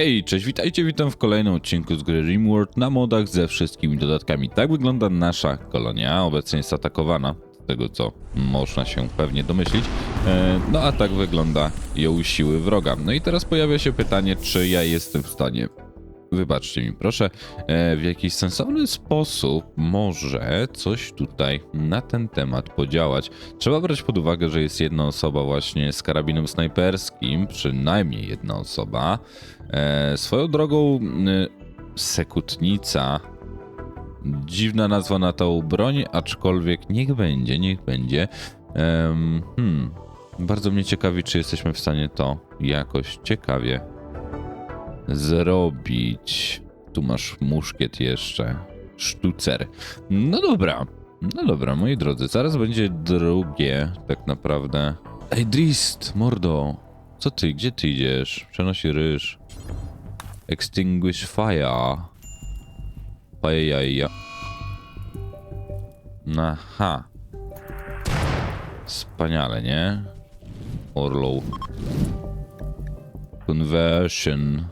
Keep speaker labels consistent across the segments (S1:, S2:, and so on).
S1: Hej, cześć, witajcie, witam w kolejnym odcinku z gry Rimworld na modach ze wszystkimi dodatkami. Tak wygląda nasza kolonia, obecnie jest atakowana, z tego co można się pewnie domyślić. E, no a tak wygląda ją siły wroga. No i teraz pojawia się pytanie, czy ja jestem w stanie wybaczcie mi proszę, e, w jakiś sensowny sposób może coś tutaj na ten temat podziałać. Trzeba brać pod uwagę, że jest jedna osoba właśnie z karabinem snajperskim, przynajmniej jedna osoba. E, Swoją drogą sekutnica, dziwna nazwa na tą broń, aczkolwiek niech będzie, niech będzie. Em, hmm, bardzo mnie ciekawi, czy jesteśmy w stanie to jakoś ciekawie zrobić. Tu masz muszkiet jeszcze. Sztucer. No dobra. No dobra, moi drodzy, zaraz będzie drugie, tak naprawdę. Ej, Drist, mordo. Co ty, gdzie ty idziesz? Przenosi ryż. Extinguish fire. Pajaja. Aha. Wspaniale, nie? Orlow. Conversion.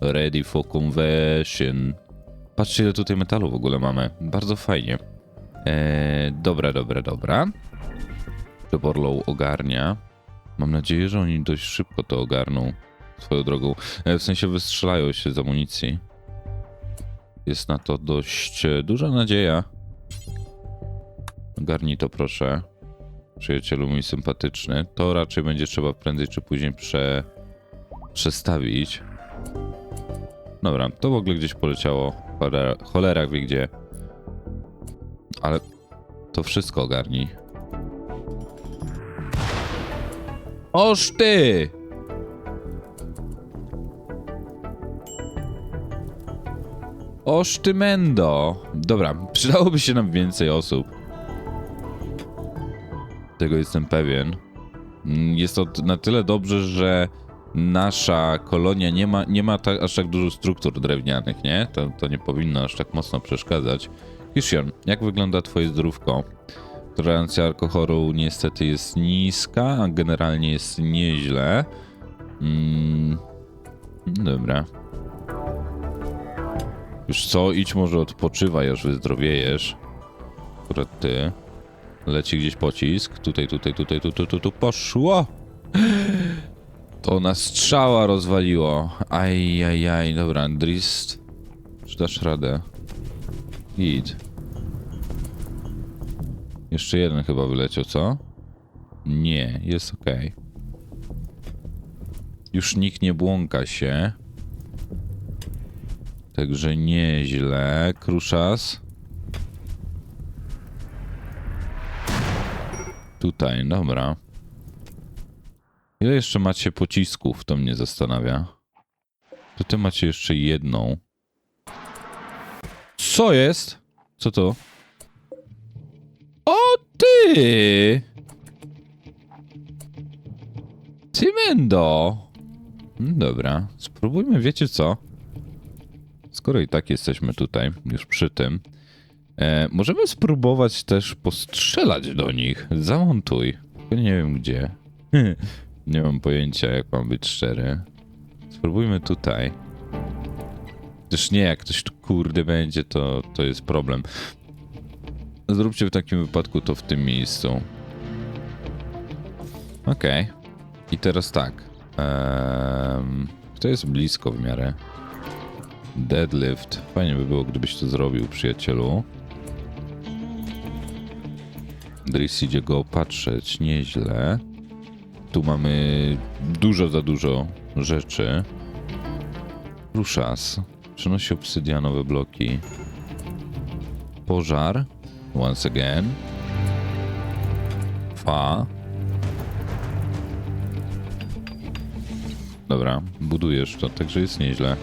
S1: Ready for conversion. Patrzcie, ile tutaj metalu w ogóle mamy. Bardzo fajnie. Eee, dobra, dobra, dobra. To Borlow ogarnia. Mam nadzieję, że oni dość szybko to ogarną. Swoją drogą. E, w sensie wystrzelają się z amunicji. Jest na to dość e, duża nadzieja. Ogarnij to proszę. Przyjacielu mój sympatyczny. To raczej będzie trzeba prędzej czy później prze... przestawić. Dobra, to w ogóle gdzieś poleciało. Cholera, cholera wie gdzie. Ale to wszystko ogarnij. Oż ty! Oż ty mendo! Dobra, przydałoby się nam więcej osób. Tego jestem pewien. Mm, Jest to na tyle dobrze, że nasza kolonia nie ma, nie ma tak, aż tak dużo struktur drewnianych, nie? To, to nie powinno aż tak mocno przeszkadzać. Kishion, jak wygląda twoje zdrówko? Tolerancja alkoholu niestety jest niska, a generalnie jest nieźle. Mm, dobra. Już co, idź może odpoczywaj, aż wyzdrowiejesz. Akurat ty. Leci gdzieś pocisk. Tutaj, tutaj, tutaj, tu, tu, tu, tu. Poszło! To na strzała rozwaliło. Aj, aj, aj. Dobra, Drist. Czy dasz radę? Git. Jeszcze jeden chyba wyleciał, co? Nie, jest ok. Już nikt nie błąka się. Także nieźle. Kruszas. Tutaj, dobra. Ile jeszcze macie pocisków? To mnie zastanawia. To ty macie jeszcze jedną. Co jest? Co to? O ty! Ty Mendo! Mm, Dobra, spróbujmy, wiecie co? Skoro i tak jesteśmy tutaj, już przy tym, e, możemy spróbować też postrzelać do nich. Zamontuj. Nie wiem gdzie. nie mam pojęcia, jak mam być szczery. Spróbujmy tutaj. Też nie, jak ktoś tu kurde będzie, to, to jest problem. Zróbcie w takim wypadku to w tym miejscu. Okej. I teraz tak. To jest blisko w miarę. Deadlift. Fajnie by było, gdybyś to zrobił, przyjacielu. Driss idzie go opatrzeć. Nieźle. Tu mamy dużo za dużo rzeczy. Ruszas. Przynosi obsydianowe bloki. Pożar. Once again. Fa. Dobra, budujesz to, także jest nieźle.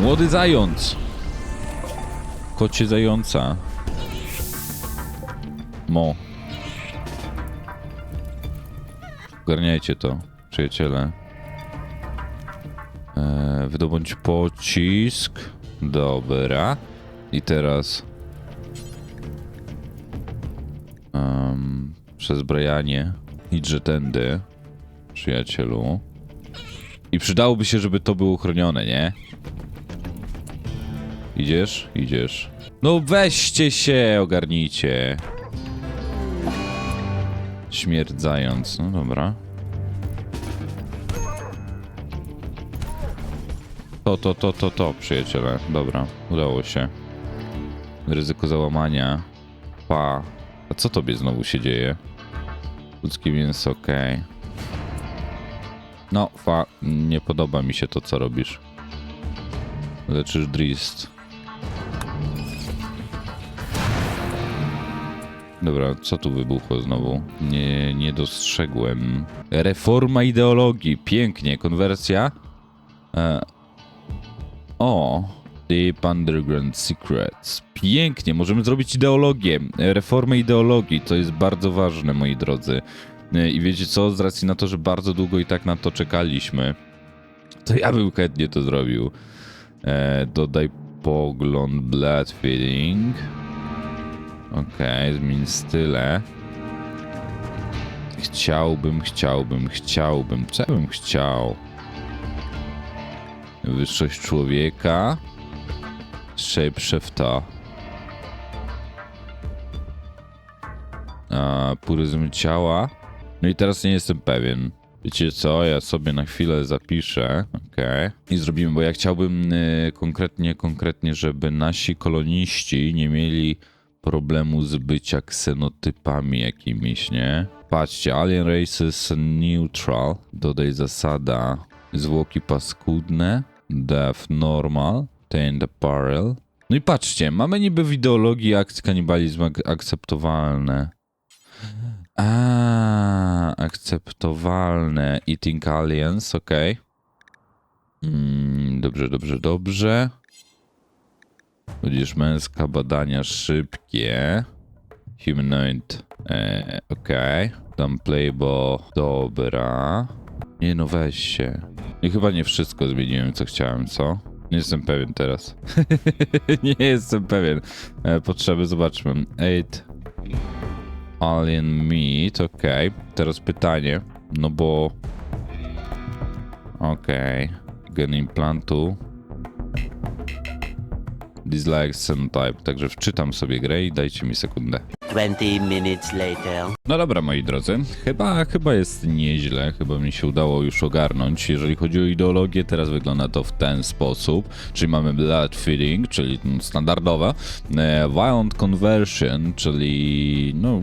S1: Młody zając! Kocie zająca. Mo. Ogarniajcie to, przyjaciele. Eee, wydobądź pocisk. Dobra. I teraz... Um, przezbrajanie. Idźże tędy, przyjacielu. I przydałoby się, żeby to było chronione, nie? Idziesz? Idziesz. No weźcie się, ogarnijcie. Śmierdzając. No dobra. To, to, to, to, to, przyjaciele. Dobra, udało się. Ryzyko załamania. Pa. A co tobie znowu się dzieje? Ludzkie mięso, okej. No, fa, nie podoba mi się to, co robisz. Leczysz Drist. Dobra, co tu wybuchło znowu? Nie, nie dostrzegłem. Reforma ideologii. Pięknie. Konwersja. E, o. Deep Underground Secrets. Pięknie. Możemy zrobić ideologię. Reformę ideologii. To jest bardzo ważne, moi drodzy. E, I wiecie co? Z racji na to, że bardzo długo i tak na to czekaliśmy, to ja bym chętnie to zrobił. E, dodaj pogląd blood Okej, zmień style. Chciałbym, chciałbym, chciałbym. Co bym chciał? Wyższość człowieka. Shapeshifta. A, puryzm ciała. No i teraz nie jestem pewien. Wiecie co? Ja sobie na chwilę zapiszę. Okej. I zrobimy, bo ja chciałbym y, konkretnie, konkretnie, żeby nasi koloniści nie mieli problemu z bycia ksenotypami jakimiś, nie? Patrzcie, Alien Races Neutral, dodaj zasada zwłoki paskudne, Death Normal, Taint Apparel. No i patrzcie, mamy niby w ideologii akt kanibalizm ak- akceptowalne. A, akceptowalne. Eating Aliens, okej. Mm, dobrze, dobrze, dobrze. Będziesz męska, badania szybkie. Humanoid, e, okej. Tam playbo, dobra. Nie no, weź się. I chyba nie wszystko zmieniłem, co chciałem, co? Nie jestem pewien teraz. nie jestem pewien. E, potrzeby, zobaczmy. 8 Alien Meat, okej. Teraz pytanie, no bo... Okej. Gen implantu. Dislike Type, także wczytam sobie grę i dajcie mi sekundę.
S2: 20 minutes later.
S1: No dobra, moi drodzy, chyba, chyba jest nieźle, chyba mi się udało już ogarnąć. Jeżeli chodzi o ideologię, teraz wygląda to w ten sposób, czyli mamy blood feeding, czyli mm, standardowa, e, violent conversion, czyli no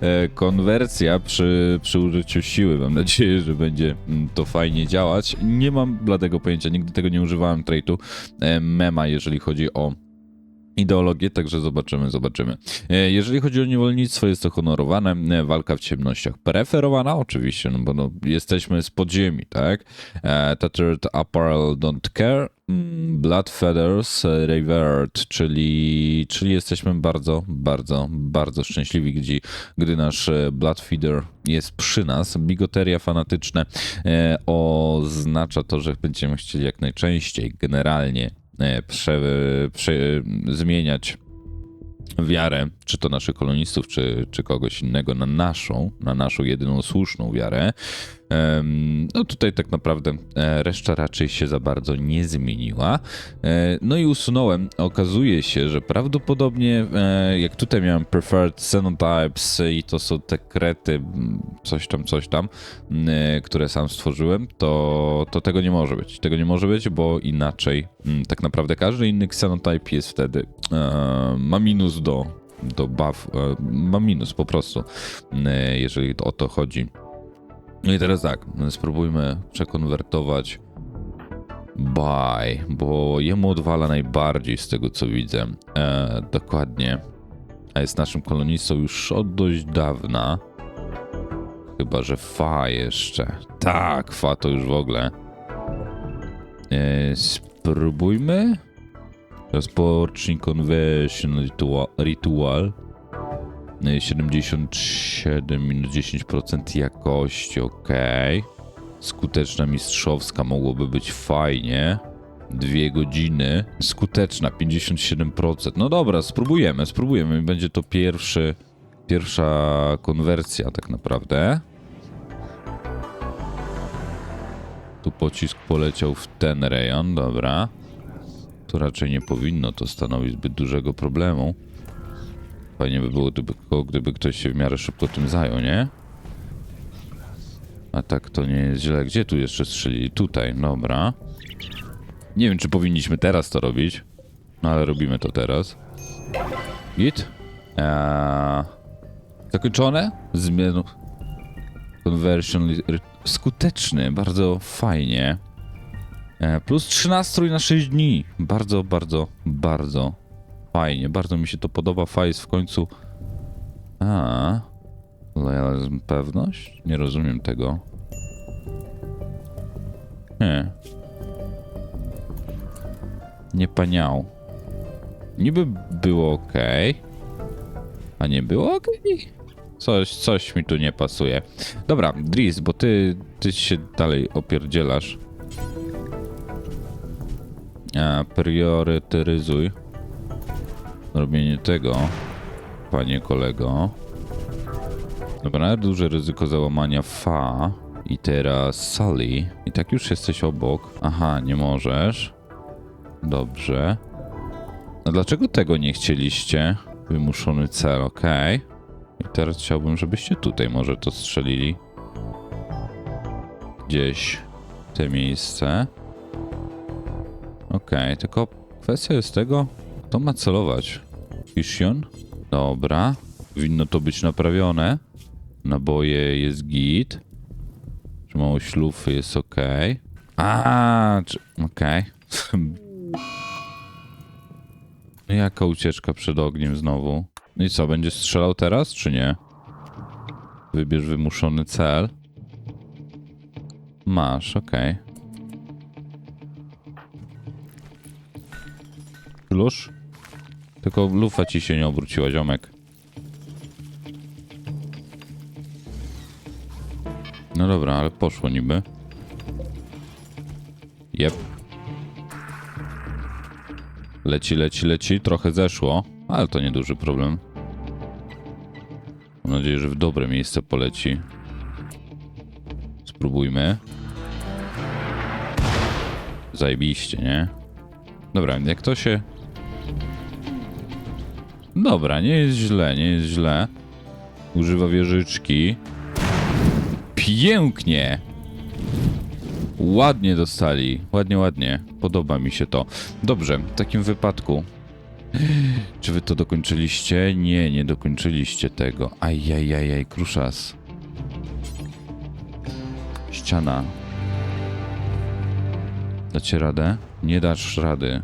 S1: e, konwersja przy, przy użyciu siły. Mam nadzieję, że będzie mm, to fajnie działać. Nie mam bladego pojęcia, nigdy tego nie używałem trade'u e, mema, jeżeli chodzi o ideologię, także zobaczymy, zobaczymy. E, Jeżeli chodzi o niewolnictwo, jest to honorowane, e, walka w ciemnościach preferowana, oczywiście, no bo no, jesteśmy z podziemi, tak? E, Tattered Apparel Don't Care, mm, Blood Feathers Revered, czyli, czyli jesteśmy bardzo, bardzo, bardzo szczęśliwi, gdzie, gdy nasz Blood Feeder jest przy nas. Bigoteria fanatyczne oznacza to, że będziemy chcieli jak najczęściej, generalnie prze, prze, zmieniać wiarę, czy to naszych kolonistów, czy, czy kogoś innego, na naszą, na naszą jedyną słuszną wiarę. No tutaj tak naprawdę e, reszta raczej się za bardzo nie zmieniła. E, No i usunąłem. Okazuje się, że prawdopodobnie e, jak tutaj miałem preferred xenotypes i to są te krety, coś tam, coś tam, które sam stworzyłem, to, to tego nie może być. Tego nie może być, bo inaczej tak naprawdę każdy inny xenotype jest wtedy ma minus do do buff, ma minus po prostu, jeżeli o to chodzi. No i teraz tak, spróbujmy przekonwertować buy, bo jemu odwala najbardziej z tego co widzę. E, dokładnie. A jest naszym kolonistą już od dość dawna. Chyba, że fa jeszcze. Tak, fa to już w ogóle. E, spróbujmy. Rozpocznij conversion ritual. Ritual. E, 77 minus 10% jakości, ok. Skuteczna mistrzowska mogłoby być fajnie. Dwie godziny. Skuteczna 57%. No dobra, spróbujemy, spróbujemy. Będzie to pierwszy, pierwsza konwersja tak naprawdę. Tu pocisk poleciał w ten rejon, dobra. Tu raczej nie powinno to stanowić zbyt dużego problemu. Fajnie by było, gdyby, gdyby ktoś się w miarę szybko tym zajął, nie? A tak to nie jest źle. Gdzie tu jeszcze strzelili? Tutaj, dobra. Nie wiem, czy powinniśmy teraz to robić. No ale robimy to teraz. Git? Eee, zakończone? Zmian... Conversion... Skuteczny, bardzo fajnie. E, plus 3 nastrój na 6 dni. Bardzo, bardzo, bardzo fajnie. Bardzo mi się to podoba. Fajs w końcu. A. Lojalizm, pewność? Nie rozumiem tego. Nie. Nie paniał. Niby było ok. A nie było ok? Coś, coś mi tu nie pasuje. Dobra, Driz, bo ty, ty się dalej opierdzielasz. A, prioryteryzuj robienie tego, panie kolego. Dobra, duże ryzyko załamania fa. I teraz Sally. I tak już jesteś obok. Aha, nie możesz. Dobrze. A dlaczego tego nie chcieliście? Wymuszony cel, okej. I teraz chciałbym, żebyście tutaj może to strzelili. Gdzieś te miejsce. Okej, tylko kwestia jest tego, kto ma celować. Fission? Dobra. Powinno to być naprawione. Naboje jest git. Czy mało ślufy jest ok. A, czy... okej. No Jaka ucieczka przed ogniem znowu? No i co, będziesz strzelał teraz, czy nie? Wybierz wymuszony cel. Masz, okej. Luż? Tylko lufa ci się nie obróciła, ziomek. No dobra, ale poszło niby. Jep. Leci, leci, leci. Trochę zeszło, ale to nieduży problem. Mam nadzieję, że w dobre miejsce poleci. Spróbujmy. Zajebiście, nie? Dobra, jak to się... Dobra, nie jest źle, nie jest źle. Używa wieżyczki. Pięknie! Ładnie dostali. Ładnie, ładnie. Podoba mi się to. Dobrze, w takim wypadku. Czy wy to dokończyliście? Nie, nie dokończyliście tego. Ajajajaj, kruszas. Ściana. Dacie radę? Nie dasz rady.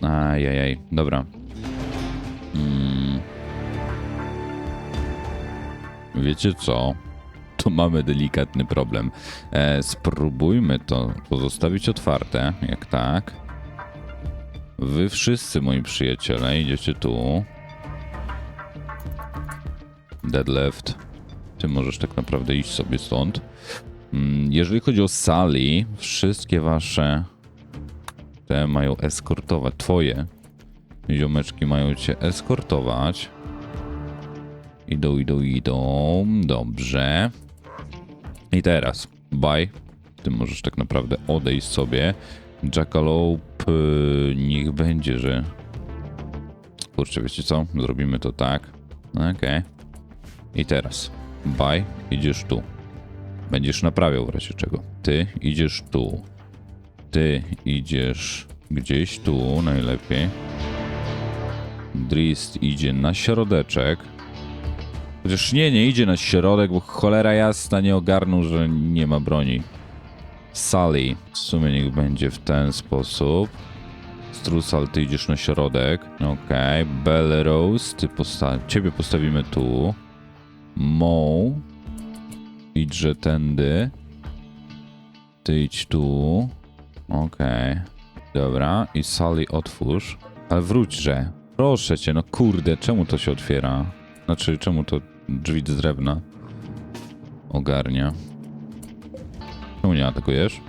S1: Ajajaj, dobra. Wiecie co? Tu mamy delikatny problem. E, spróbujmy to pozostawić otwarte, jak tak. Wy wszyscy, moi przyjaciele, idziecie tu. Dead left. Ty możesz tak naprawdę iść sobie stąd. Mm, Jeżeli chodzi o Sally, wszystkie wasze te mają eskortować. Twoje ziomeczki mają cię eskortować. Idą, idą, idą. Dobrze. I teraz, bye. Ty możesz tak naprawdę odejść sobie. Jackalope, niech będzie, że... Kurczę, wiecie co? Zrobimy to tak. Okej. I teraz, bye, idziesz tu. Będziesz naprawiał w razie czego. Ty idziesz tu. Ty idziesz gdzieś tu, najlepiej. Drist idzie na środeczek. Chociaż nie, nie idzie na środek, bo cholera jasna nie ogarnął, że nie ma broni. Sally. W sumie niech będzie w ten sposób. Strusal, ty idziesz na środek. Okej. Okay. Bell Rose, ty posta ciebie postawimy tu. Mo. Idźże tędy. Ty idź tu. Okej. Dobra. I Sally otwórz. Ale wróćże. Proszę cię, no kurde, czemu to się otwiera? Znaczy, czemu to drzwi z drewna ogarnia? Czemu nie atakujesz?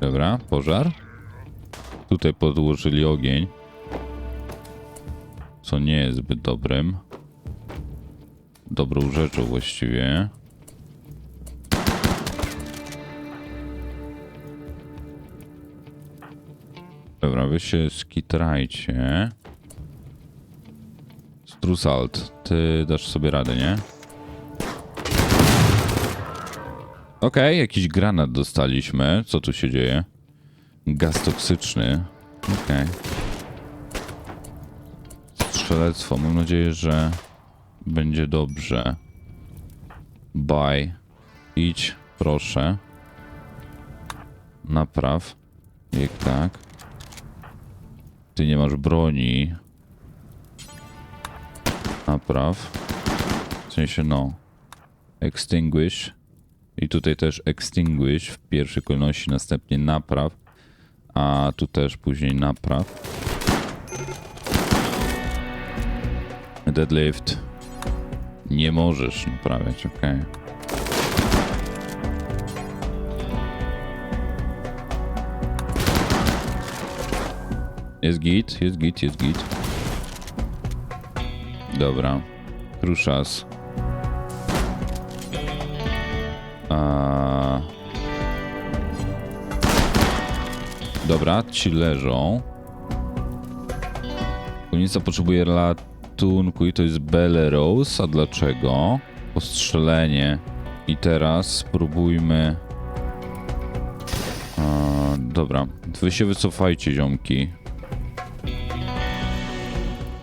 S1: Dobra, pożar. Tutaj podłożyli ogień. co nie jest zbyt dobrym. Dobrą rzeczą właściwie. Dobra, wy się skitrajcie. Strusalt, ty dasz sobie radę, nie? Okej, jakiś granat dostaliśmy. Co tu się dzieje? Gaz toksyczny. Okej. Strzelectwo. Mam nadzieję, że będzie dobrze. Bye. Idź, proszę. Napraw. Jak tak. Ty nie masz broni. Napraw. W sensie no. Extinguish. I tutaj też extinguish w pierwszej kolejności, następnie napraw. A tu też później napraw. Deadlift. Nie możesz naprawiać, ok. Jest git, jest git, jest git. Dobra. Kruszas. A... Dobra, ci leżą. Konica potrzebuje ratunku i to jest Belarus. A dlaczego? Postrzelenie. I teraz spróbujmy... Dobra, wy się wycofajcie, ziomki.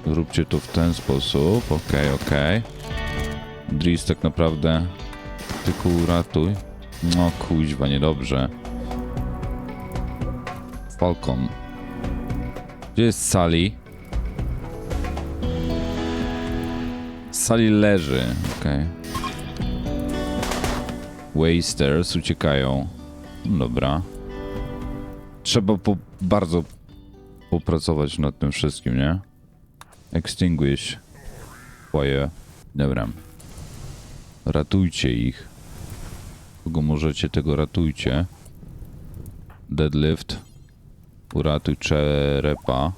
S1: Zróbcie to w ten sposób. Okej, okej. Dries tak naprawdę tylko uratuj. No kuźwa, niedobrze. Falcon. Gdzie jest Sally? Sally leży, okej. Wasters uciekają. Dobra. Trzeba po, bardzo popracować nad tym wszystkim, nie? Extinguish. Fire. Dobra. Ratujcie ich. Kogo możecie, tego ratujcie. Deadlift. Uratuj Czerepa.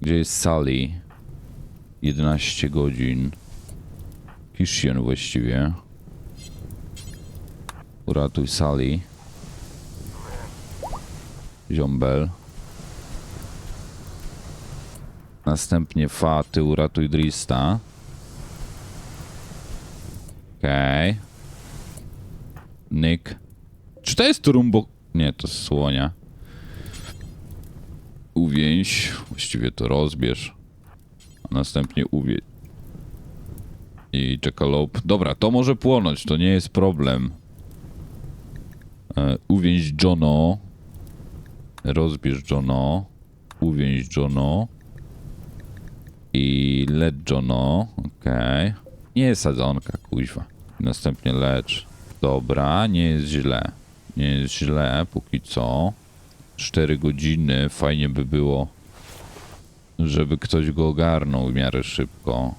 S1: Gdzie jest Sally? 11 godzin. Kishion właściwie. Uratuj Sally. Ziombel. Następnie Fa, ty uratuj Drista. Okej. Nick. Czy to jest Turumbo? Nie, to jest słonia. Uwięź. Właściwie to rozbierz. Następnie uwięź. I Jackalope. Dobra, to może płonąć, to nie jest problem. E, uwięź Jono. Rozbierz Jono. Uwięź Jono. I let Jono. Okej. Nie jest sadzonka, kuźwa. Następnie lecz. Dobra, nie jest źle. Nie jest źle, póki co. 4 godziny, fajnie by było, żeby ktoś go ogarnął w miarę szybko.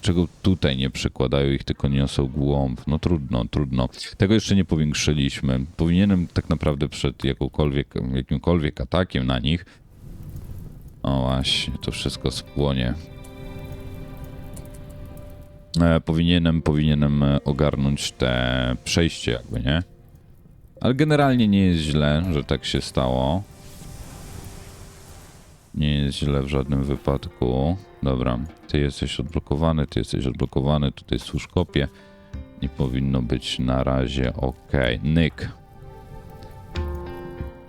S1: Czego tutaj nie przykładają, ich tylko niosą głąb. No trudno, trudno. Tego jeszcze nie powiększyliśmy. Powinienem tak naprawdę przed jakąkolwiek, jakimkolwiek atakiem na nich. O właśnie, to wszystko spłonie. E, powinienem, powinienem e, ogarnąć te przejście jakby, nie? Ale generalnie nie jest źle, że tak się stało. Nie jest źle w żadnym wypadku. Dobra, ty jesteś odblokowany, ty jesteś odblokowany, tutaj służ kopię. Nie powinno być na razie ok. Nick.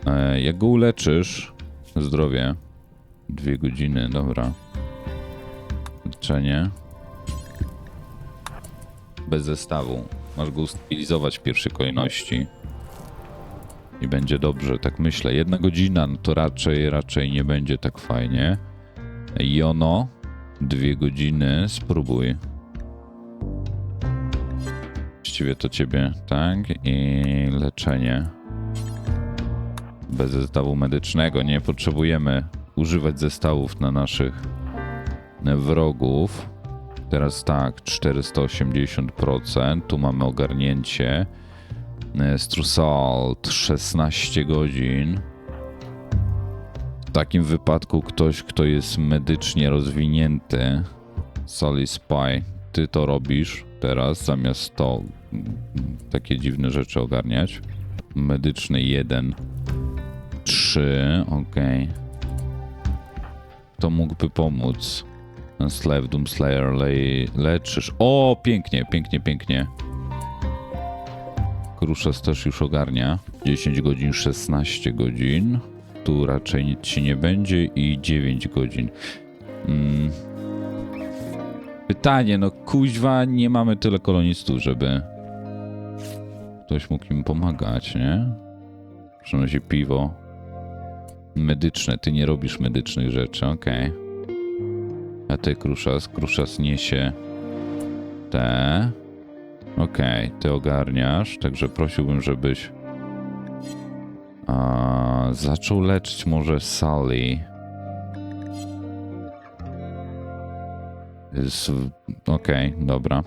S1: E, jak go uleczysz, zdrowie. Dwie godziny, dobra. Leczenie. Bez zestawu. Masz go ustabilizować w pierwszej kolejności. I będzie dobrze, tak myślę. Jedna godzina, no to raczej, raczej nie będzie tak fajnie. Jono, dwie godziny, spróbuj. Właściwie to ciebie, tak? I leczenie. Bez zestawu medycznego. Nie potrzebujemy używać zestawów na naszych wrogów. Teraz tak, 480%. Tu mamy ogarnięcie. Strusalt 16 godzin. takim wypadku ktoś, kto jest medycznie rozwinięty, Sally Spy, ty to robisz teraz, zamiast to takie dziwne rzeczy ogarniać. Medyczny 1, 3, okej. Kto mógłby pomóc? Slave Doomslayer le leczysz. O, pięknie, pięknie, pięknie. Kruszas też już ogarnia. 10 godzin, 16 godzin. Tu raczej nic ci nie będzie i 9 godzin. Mm. Pytanie, no kuźwa, nie mamy tyle kolonistów, żeby ktoś mógł im pomagać, nie? Przynosi piwo. Medyczne, ty nie robisz medycznych rzeczy, okej. A ty, Kruszas, Kruszas niesie te. Okej, ty ogarniasz, także prosiłbym, żebyś a, zaczął leczyć może Sally. Okej, dobra.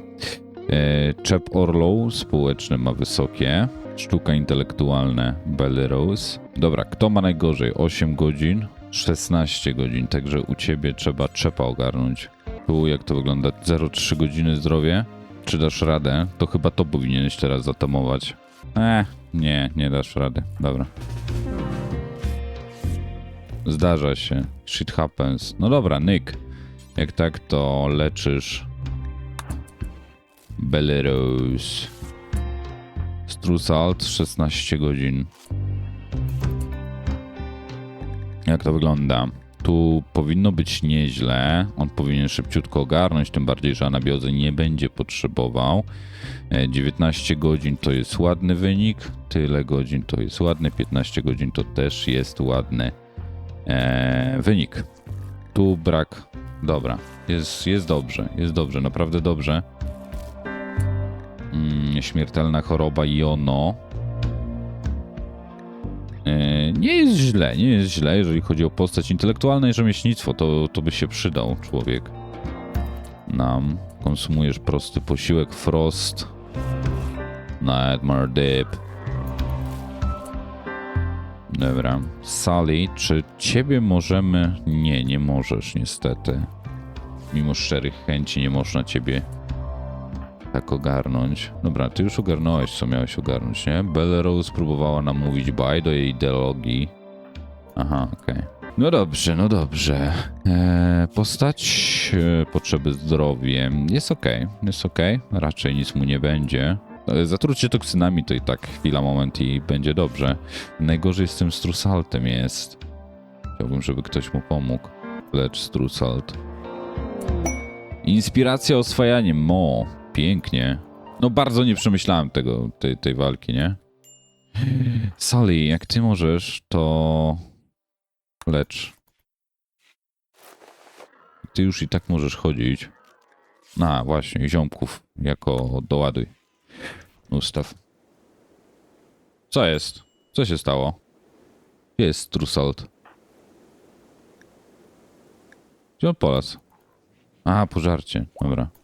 S1: E, Czep Orlow społeczny ma wysokie. Sztuka intelektualne Belly Rose. Dobra, kto ma najgorzej? 8 godzin, 16 godzin, także u ciebie trzeba czepa ogarnąć. Tu jak to wygląda? 0,3 godziny zdrowie? Czy dasz radę? To chyba to powinieneś teraz zatamować. E, nie, nie dasz rady. Dobra. Zdarza się. Shit happens. No dobra, Nick. Jak tak, to leczysz Belarus. Strusalt 16 godzin. Jak to wygląda? Tu powinno być nieźle. On powinien szybciutko ogarnąć, tym bardziej, że anabiozy nie będzie potrzebował. E, 19 godzin to jest ładny wynik. Tyle godzin to jest ładny. 15 godzin to też jest ładny e, wynik. Tu brak. Dobra, jest, jest dobrze, jest dobrze, naprawdę dobrze. Mm, śmiertelna choroba Jono. E, Nie jest źle, nie jest źle, jeżeli chodzi o postać intelektualne i rzemieślnictwo, to, to by się przydał człowiek. Nam konsumujesz prosty posiłek Frost. Nightmare Dip. Dobra. Sally, czy ciebie możemy... Nie, nie możesz niestety. Mimo szczerych chęci nie można ciebie tak ogarnąć. Dobra, ty już ogarnąłeś, co miałeś ogarnąć, nie? Bella Rose próbowała nam mówić bye do jej ideologii. Aha, okej. No dobrze, no dobrze. Eee, postać, e, potrzeby zdrowie. Jest okej, jest okej. Raczej nic mu nie będzie. E, Zatrucie toksynami to i tak chwila, moment i będzie dobrze. Najgorzej z tym strusaltem jest. Chciałbym, żeby ktoś mu pomógł. Lecz strusalt. Inspiracja oswajaniem. Mo. Pięknie. No bardzo nie przemyślałem tego, tej, tej walki, nie? Sally, jak ty możesz, to lecz. Ty już i tak możesz chodzić. A, właśnie, ziomków jako doładuj. Ustaw. Co jest? Co się stało? Jest Strusalt? Gdzie on polas? A, pożarcie. Dobra.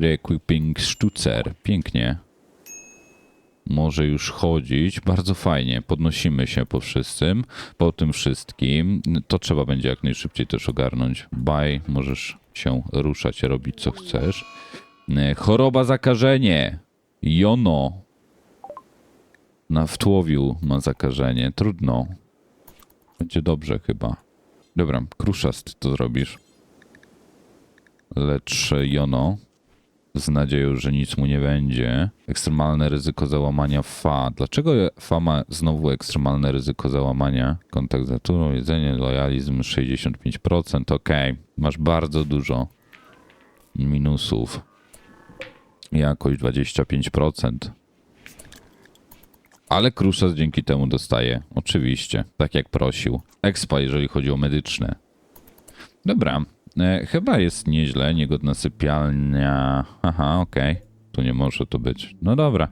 S1: Reequipping Stucer. Pięknie. Może już chodzić. Bardzo fajnie. Podnosimy się po wszystkim. Po tym wszystkim. To trzeba będzie jak najszybciej też ogarnąć. Bye. Możesz się ruszać, robić co chcesz. E, Choroba zakażenie. Jono. Na wtłowiu ma zakażenie. Trudno. Będzie dobrze chyba. Dobra, Kruszast to zrobisz. Lecz Jono z nadzieją, że nic mu nie będzie. Ekstremalne ryzyko załamania FA. Dlaczego FA ma znowu ekstremalne ryzyko załamania? Kontakt z naturą, jedzenie, lojalizm 65%. Okej, masz bardzo dużo minusów. Jakość 25%. Ale Kruszas dzięki temu dostaje. Oczywiście, tak jak prosił. Expa, jeżeli chodzi o medyczne. Dobra, chyba jest nieźle. Niegodna sypialnia. Aha, okej. Tu nie może to być. No dobra,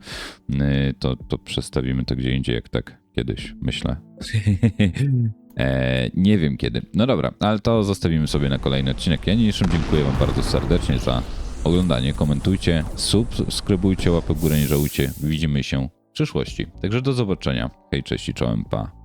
S1: e, to, to przestawimy to gdzie indziej, jak tak kiedyś, myślę. e, nie wiem kiedy. No dobra, ale to zostawimy sobie na kolejny odcinek. Ja niniejszym dziękuję Wam bardzo serdecznie za oglądanie. Komentujcie, subskrybujcie, łapę w górę, nie żałujcie. Widzimy się w przyszłości. Także do zobaczenia. Hej, cześć i czołem, pa.